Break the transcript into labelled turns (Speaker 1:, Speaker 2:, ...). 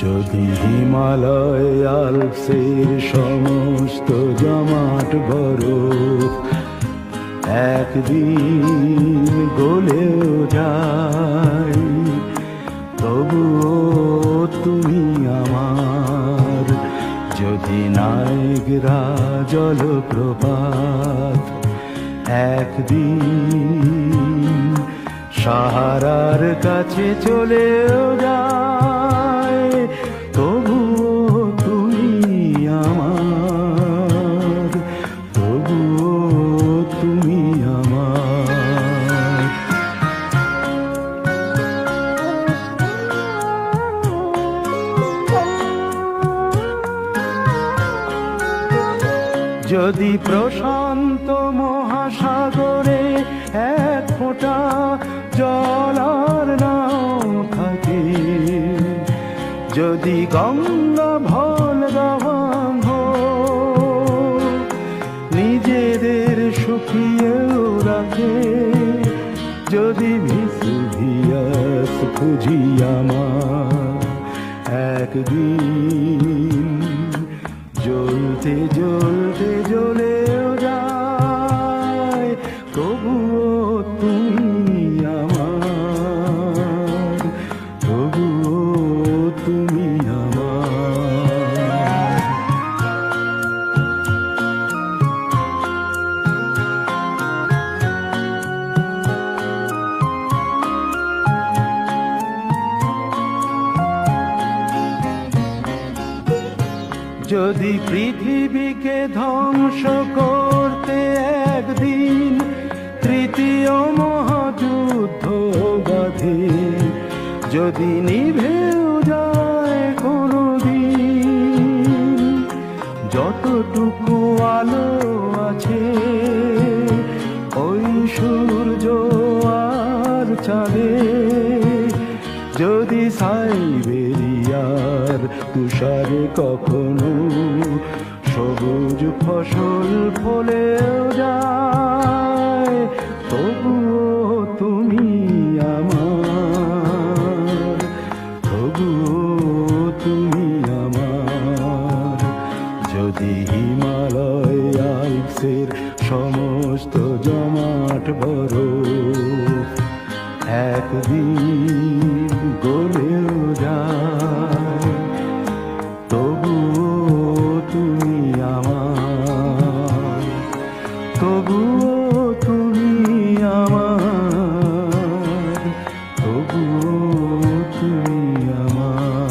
Speaker 1: যদি হিমালয় আলপসের সমস্ত জমাট বরফ একদিন গলেও যায়। তবুও তুমি আমার যদি নায়করা জলপ্রপাত একদিন সাহারার কাছে চলেও যায় যদি প্রশান্ত মহাসাগরে এক ফোঁটা জল আর নাও থাকে, যদি গঙ্গা ভল নিজেদের সুখিয়েও রাখে, যদি ভিসুভিয়াস খুঁজি একদিন। জ্বলতে জ্বলতে জ্বলেও যদি পৃথিবীকে ধ্বংস করতে একদিন তৃতীয় মহাযুদ্ধ বাধে যদি নিভেও যায় কোনো দিন যতটুকু আলো আছে, ওই সূর্য আর চাঁদে সাইবেরিয়ার তুষারে কখনো সবুজ ফসল ফলেও যায়। তবুও তুমি আমার, তবুও তুমি আমার। যদি হিমালয় আলপসের সমস্ত জমাট বরফ একদিন তবুও তুমি আমার তবুও তুমি আমার।